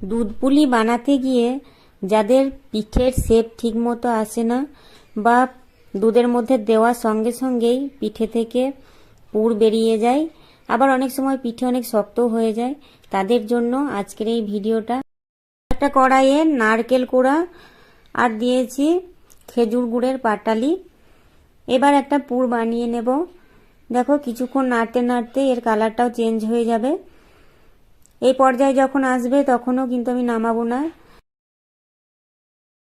দুধ পুলি বানাতে গিয়ে যাদের পিঠের শেপ ঠিক মতো আসে না বা দুধের মধ্যে দেওয়ার সঙ্গে সঙ্গেই পিঠে থেকে পুর বেরিয়ে যায়, আবার অনেক সময় পিঠে অনেক শক্ত হয়ে যায়, তাদের জন্য আজকের এই ভিডিওটা। একটা কড়াইয়ে নারকেল কোড়া আর দিয়েছি খেজুর গুড়ের পাটালি। এবার একটা পুর বানিয়ে নেব। দেখো, কিছুক্ষণ নাড়তে নাড়তে এর কালারটাও চেঞ্জ হয়ে যাবে। এই পর্যায়ে যখন আসবে, তখনও কিন্তু আমি নামাবো না।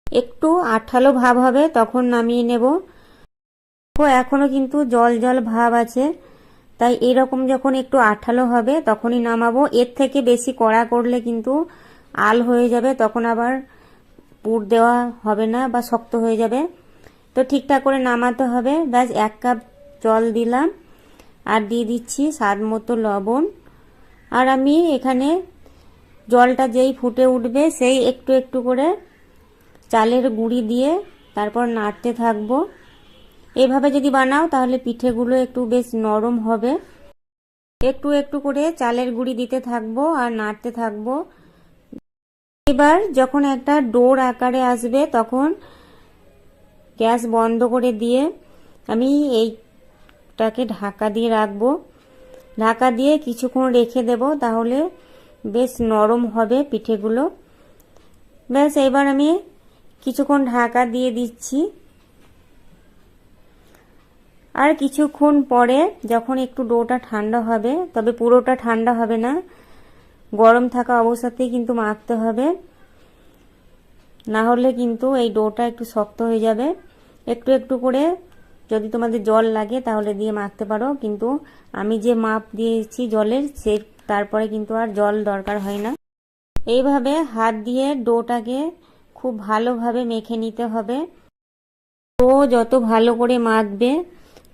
একটু আঠালো ভাব হবে, তখন নামিয়ে নেব। দেখো এখনও কিন্তু জল জল ভাব আছে। তাই এরকম যখন একটু আঠালো হবে, তখনই নামাবো। এর থেকে বেশি কড়া করলে কিন্তু আল হয়ে যাবে, তখন আবার পুর দেওয়া হবে না বা শক্ত হয়ে যাবে। তো ঠিকঠাক করে নামাতে হবে। ব্যাস, এক কাপ জল দিলাম। আর দিয়ে দিচ্ছি স্বাদ মতো লবণ। আর আমি এখানে জলটা যেই ফুটে উঠবে, সেই একটু একটু করে চালের গুঁড়ি দিয়ে তারপর নাড়তে থাকব। এভাবে যদি বানাও, তাহলে পিঠেগুলো একটু বেশ নরম হবে। একটু একটু করে চালের গুঁড়ি দিতে থাকব আর নাড়তে থাকব। এবার যখন একটা ডোর আকারে আসবে, তখন গ্যাস বন্ধ করে দিয়ে আমি এইটাকে ঢাকা দিয়ে রাখব। ঢাকা দিয়ে কিছুক্ষণ রেখে দেব, তাহলে বেশ নরম হবে পিঠেগুলো। ব্যাস, এবার আমি কিছুক্ষণ ঢাকা দিয়ে দিচ্ছি। আর কিছুক্ষণ পরে যখন একটু ডোটা ঠান্ডা হবে, তবে পুরোটা ঠান্ডা হবে না, গরম থাকা অবস্থাতেই কিন্তু মাখতে হবে। না হলে কিন্তু এই ডোটা একটু শক্ত হয়ে যাবে। একটু একটু করে যদি তোমাদের জল লাগে তাহলে দিয়ে মাখতে পারো, কিন্তু আমি যে মাপ দিয়েছি জলের, সে তারপরে কিন্তু আর জল দরকার হয় না। এইভাবে হাত দিয়ে ডোটাকে খুব ভালোভাবে মেখে নিতে হবে। ডো যত ভালো করে মাখবে,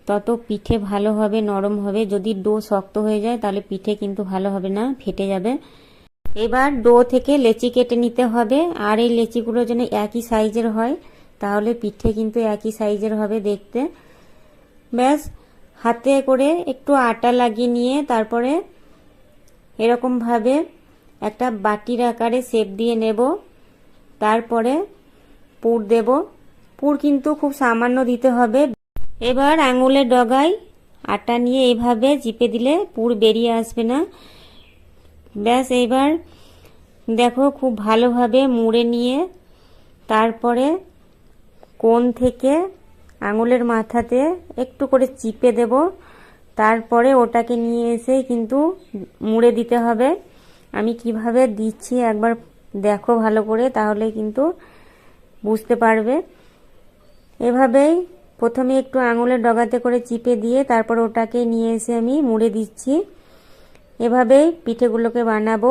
তত পিঠে ভালো হবে, নরম হবে। যদি ডো শক্ত হয়ে যায়, তাহলে পিঠে কিন্তু ভালো হবে না, ফেটে যাবে। এবার ডো থেকে লেচি কেটে নিতে হবে, আর এই লেচিগুলো যেন একই সাইজের হয়, তাহলে পিঠে কিন্তু একই সাইজের হবে দেখতে। ব্যাস, হাতে করে একটু আটা লাগিয়ে নিয়ে তারপরে এরকমভাবে একটা বাটির আকারে শেপ দিয়ে নেব। তারপরে পুর দেব। পুর কিন্তু খুব সামান্য দিতে হবে। এবার আঙুলের ডগায় আটা নিয়ে এইভাবে চিপে দিলে পুর বেরিয়ে আসবে না। ব্যাস এবার দেখো খুব ভালোভাবে মুড়ে নিয়ে তারপরে কোন থেকে আঙুলের মাথাতে একটু করে চিপে দেব। তারপরে ওটাকে নিয়ে এসে কিন্তু মুড়ে দিতে হবে। আমি কীভাবে দিচ্ছি একবার দেখো ভালো করে, তাহলে কিন্তু বুঝতে পারবে। এভাবেই প্রথমে একটু আঙুলের ডগাতে করে চিপে দিয়ে তারপর ওটাকে নিয়ে এসে আমি মুড়ে দিচ্ছি। এভাবেই পিঠেগুলোকে বানাবো।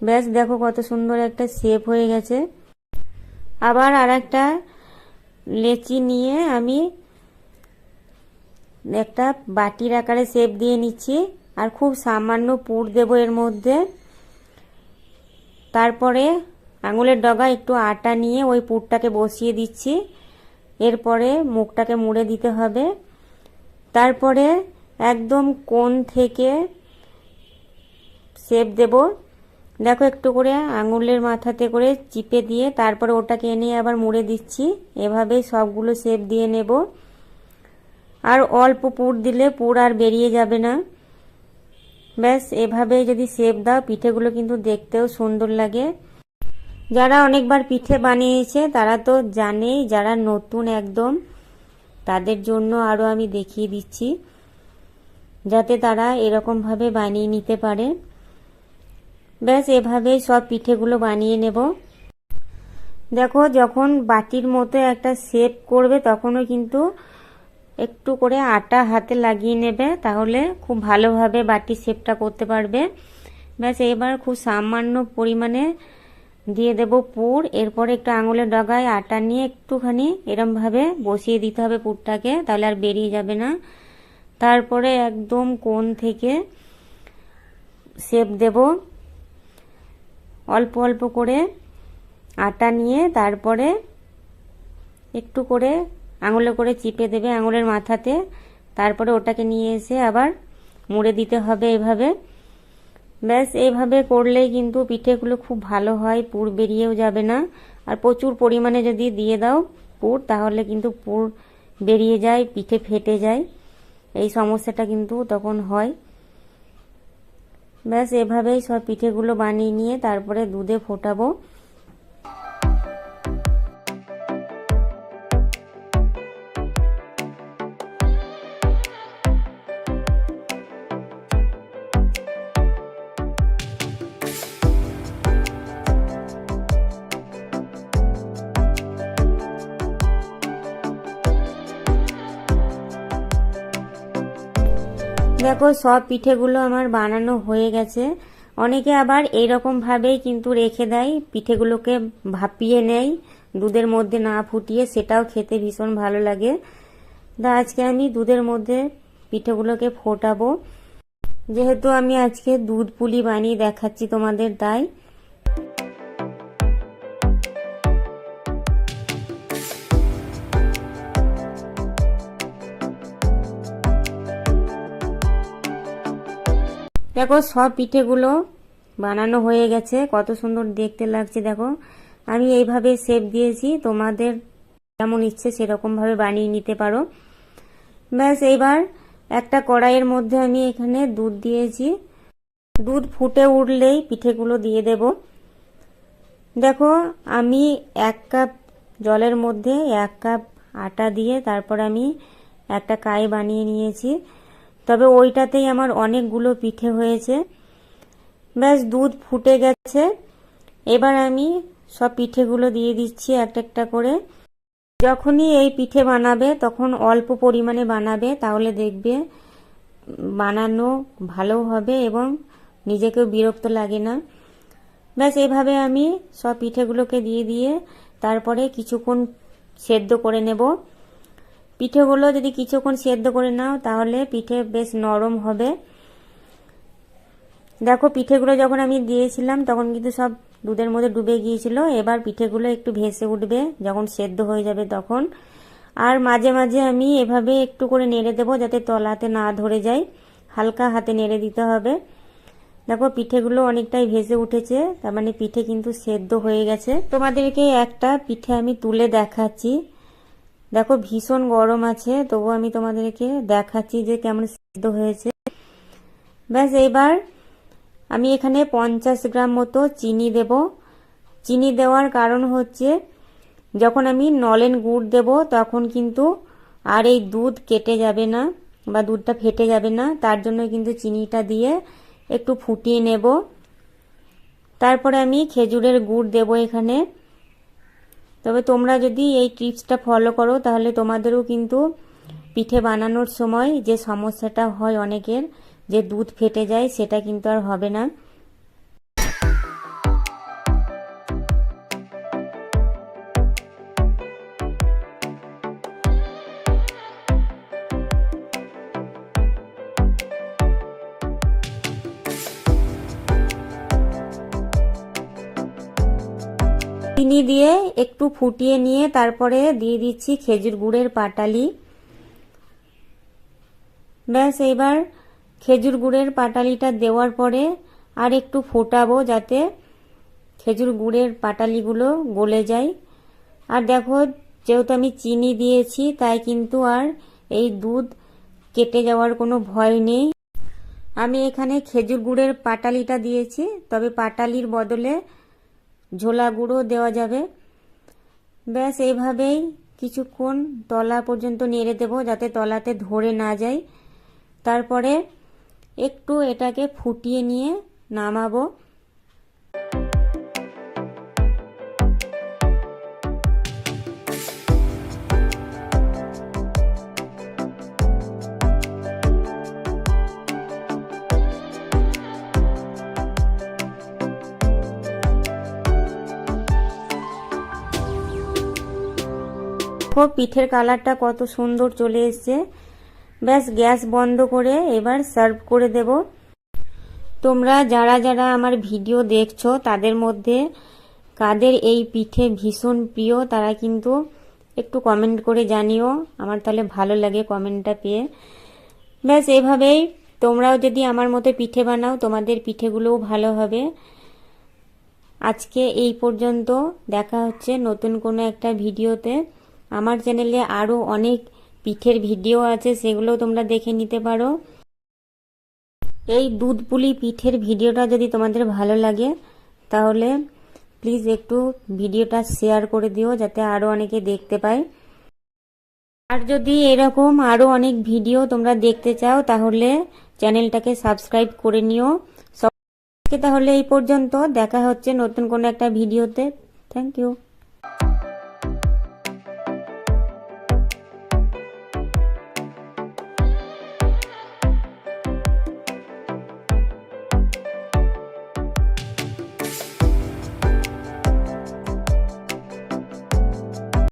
ব্যাস, দেখো কত সুন্দর একটা শেপ হয়ে গেছে। আবার আর একটা লেচি নিয়ে আমি একটা বাটির আকারে শেপ দিয়ে নিচ্ছি, আর খুব সামান্য পুর দেব এর মধ্যে। তারপরে আঙুলের ডগা একটু আটা নিয়ে ওই পুরটাকে বসিয়ে দিচ্ছি। এরপরে মুখটাকে মুড়ে দিতে হবে। তারপরে একদম কোন থেকে শেপ দেব। দেখো একটু করে আঙুলের মাথাতে করে চিপে দিয়ে তারপরে ওটাকে এনে আবার মুড়ে দিচ্ছি। এভাবেই সবগুলো শেপ দিয়ে নেব। আর অল্প পুর দিলে পুর আর বেরিয়ে যাবে না। ব্যাস এভাবে যদি শেপ দাও, পিঠেগুলো কিন্তু দেখতেও সুন্দর লাগে। যারা অনেকবার পিঠে বানিয়েছে, তারা তো জানেই, যারা নতুন একদম, তাদের জন্য আরও আমি দেখিয়ে দিচ্ছি, যাতে তারা এরকমভাবে বানিয়ে নিতে পারে। ব্যাস, এভাবেই সব পিঠেগুলো বানিয়ে নেব। দেখো, যখন বাটির মতো একটা শেপ করবে, তখনও কিন্তু একটু করে আটা হাতে লাগিয়ে নেবে, তাহলে খুব ভালোভাবে বাটির শেপটা করতে পারবে। ব্যাস, এবার খুব সামান্য পরিমাণে দিয়ে দেব পুর। এরপরে একটু আঙুলের ডগায় আটা নিয়ে একটুখানি এরমভাবে বসিয়ে দিতে হবে পুরটাকে, তাহলে আর বেরিয়ে যাবে না। তারপরে একদম কোন থেকে শেপ দেব। অল্প অল্প করে আটা নিয়ে তারপরে একটু করে আঙুলে করে চিপে দেবে আঙুলের মাথাতে। তারপরে ওটাকে নিয়ে এসে আবার মুড়ে দিতে হবে এভাবে। ব্যাস এইভাবে করলেই কিন্তু পিঠেগুলো খুব ভালো হয়, পুর বেরিয়েও যাবে না। আর প্রচুর পরিমাণে যদি দিয়ে দাও পুর, তাহলে কিন্তু পুর বেরিয়ে যায়, পিঠে ফেটে যায়। এই সমস্যাটা কিন্তু তখন হয়। ব্যাস এভাবেই সব পিঠেগুলো বানিয়ে নিয়ে তারপরে দুধে ফোটাবো। দেখো, সব পিঠেগুলো আমার বানানো হয়ে গেছে। অনেকে আবার এইরকমভাবেই কিন্তু রেখে দেয়, পিঠেগুলোকে ভাপিয়ে নেয়, দুধের মধ্যে না ফুটিয়ে, সেটাও খেতে ভীষণ ভালো লাগে। তা আজকে আমি দুধের মধ্যে পিঠেগুলোকে ফোটাবো। যেহেতু আমি আজকে দুধ পুলি বানিয়ে দেখাচ্ছি তোমাদের তাই। দেখো, সব পিঠেগুলো বানানো হয়ে গেছে। কত সুন্দর দেখতে লাগছে, দেখো। আমি এইভাবে শেপ দিয়েছি। তোমাদের যেমন ইচ্ছে সেরকমভাবে বানিয়ে নিতে পারো। ব্যাস, এইবার একটা কড়াইয়ের মধ্যে আমি এখানে দুধ দিয়েছি। দুধ ফুটে উঠলেই পিঠেগুলো দিয়ে দেব। দেখো, আমি এক কাপ জলের মধ্যে এক কাপ আটা দিয়ে তারপর আমি একটা কাই বানিয়ে নিয়েছি। তবে ওইটাতেই আমার অনেকগুলো পিঠে হয়েছে। ব্যাস, দুধ ফুটে গেছে। এবার আমি সব পিঠেগুলো দিয়ে দিচ্ছি একটা একটা করে। যখনই এই পিঠে বানাবে, তখন অল্প পরিমাণে বানাবে, তাহলে দেখবে বানানো ভালো হবে এবং নিজেকেও বিরক্ত লাগে না। ব্যাস এইভাবে আমি সব পিঠেগুলোকে দিয়ে দিয়ে তারপরে কিছুক্ষণ সেদ্ধ করে নেব। পিঠেগুলো যদি কিছুক্ষণ সেদ্ধ করে নাও, তাহলে পিঠে বেশ নরম হবে। দেখো, পিঠেগুলো যখন আমি দিয়েছিলাম, তখন কিন্তু সব দুধের মধ্যে ডুবে গিয়েছিল। এবার পিঠেগুলো একটু ভেসে উঠবে, যখন সেদ্ধ হয়ে যাবে তখন। আর মাঝে মাঝে আমি এভাবে একটু করে নেড়ে দেবো, যাতে তলাতে না ধরে যায়। হালকা হাতে নেড়ে দিতে হবে। দেখো, পিঠেগুলো অনেকটাই ভেসে উঠেছে, তার মানে পিঠে কিন্তু সেদ্ধ হয়ে গেছে। তোমাদেরকে একটা পিঠে আমি তুলে দেখাচ্ছি। দেখো ভীষণ গরম আছে তবু আমি তোমাদেরকে দেখাচ্ছি যে কেমন সিদ্ধ হয়েছে। ব্যাস, এইবার আমি এখানে পঞ্চাশ গ্রাম মতো চিনি দেব। চিনি দেওয়ার কারণ হচ্ছে, যখন আমি নলেন গুড় দেব, তখন কিন্তু আর এই দুধ কেটে যাবে না বা দুধটা ফেটে যাবে না, তার জন্য কিন্তু চিনিটা দিয়ে একটু ফুটিয়ে নেব। তারপরে আমি খেজুরের গুড় দেব এখানে। তবে তোমরা যদি এই টিপসটা ফলো করো, তাহলে তোমাদেরও কিন্তু পিঠে বানানোর সময় যে সমস্যাটা হয় অনেকের, যে দুধ ফেটে যায়, সেটা কিন্তু আর হবে না। চিনি দিয়ে একটু ফুটিয়ে নিয়ে তারপরে দিয়ে দিচ্ছি খেজুর গুড়ের পাটালি। ব্যাস, এবার খেজুর গুড়ের পাটালিটা দেওয়ার পরে আর একটু ফোটাবো যাতে খেজুর গুড়ের পাটালিগুলো গলে যায়। আর দেখো, যেহেতু আমি চিনি দিয়েছি, তাই কিন্তু আর এই দুধ কেটে যাওয়ার কোনো ভয় নেই। আমি এখানে খেজুর গুড়ের পাটালিটা দিয়েছি, তবে পাটালির বদলে ঝোলা গুঁড়ো দেওয়া যাবে। ব্যাস, এইভাবেই কিছুক্ষণ তলা পর্যন্ত নেড়ে দেবো যাতে তলাতে ধরে না যায়। তারপরে একটু এটাকে ফুটিয়ে নিয়ে নামাবো। দেখো, পিঠের কালারটা কত সুন্দর চলে এসছে। ব্যাস, গ্যাস বন্ধ করে এবার সার্ভ করে দেব। তোমরা যারা যারা আমার ভিডিও দেখছ, তাদের মধ্যে কাদের এই পিঠে ভীষণ প্রিয়, তারা কিন্তু একটু কমেন্ট করে জানিও। আমার তাহলে ভালো লাগে কমেন্টটা পেয়ে। ব্যাস, এভাবেই তোমরাও যদি আমার মতো পিঠে বানাও, তোমাদের পিঠেগুলোও ভালো হবে। আজকে এই পর্যন্ত, দেখা হচ্ছে নতুন কোনো একটা ভিডিওতে। আমার চ্যানেলে আরও অনেক পিঠের ভিডিও আছে সেগুলোও তোমরা দেখে নিতে পারো। এই দুধ পুলি পিঠের ভিডিওটা যদি তোমাদের ভালো লাগে, তাহলে প্লিজ একটু ভিডিওটা শেয়ার করে দিও, যাতে আরও অনেকে দেখতে পায়। আর যদি এরকম আরও অনেক ভিডিও তোমরা দেখতে চাও, তাহলে চ্যানেলটাকে সাবস্ক্রাইব করে নিও। সবকে তাহলে এই পর্যন্ত, দেখা হচ্ছে নতুন কোনো একটা ভিডিওতে। Thank you